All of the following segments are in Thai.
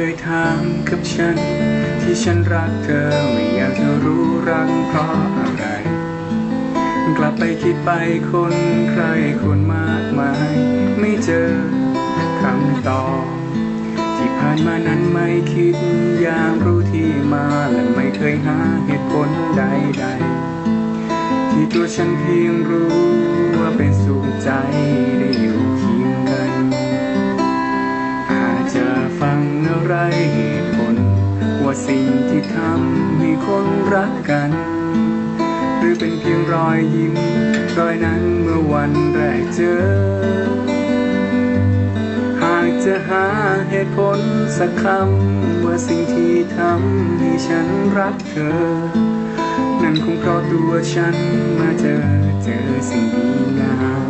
เคยถามกับฉัน ที่ฉันรักเธอไม่อยากจะรู้รักเพราะอะไร กลับไปคิดไปคนใครคนมากมาย ไม่เจอคำตอบที่ผ่านมานั้นไม่คิดอยากรู้ที่มาและไม่เคยหาเหตุผลใดๆ ที่ตัวฉันเพียงรู้ว่าเป็นสุขใจได้อยู่ สิ่งที่ทำให้คนรักกัน หรือเป็นเพียงรอยยิ้มรอยนั้นเมื่อวันแรกเจอ หากจะหาเหตุผลสักคำว่าสิ่งที่ทำให้ฉันรักเธอ นั่นคงเพราะตัวฉันมาเจอเจอสิ่งดีงาม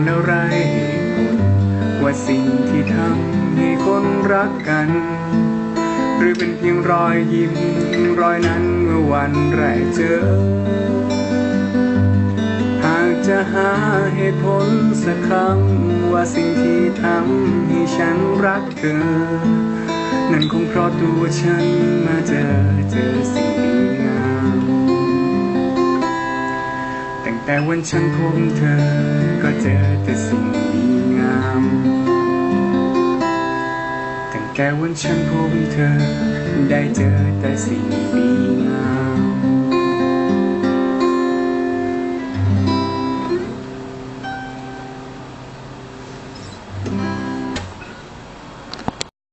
ฟังแล้วไรเหตุผลว่าสิ่งที่ทำให้คนรักกัน หรือเป็นเพียงรอยยิ้มรอยนั้นเมื่อวันแรกเจอ หากจะหาเหตุผลสักคำว่าสิ่งที่ทำให้ฉันรักเธอ นั่นคงเพราะตัวฉันมาเจอเจอสิ่งดีงามตั้งแต่วันฉันพบเธอ เจอแต่สิ่งดีงาม ตั้งแต่วันฉันพบเธอ ได้เจอแต่สิ่งดี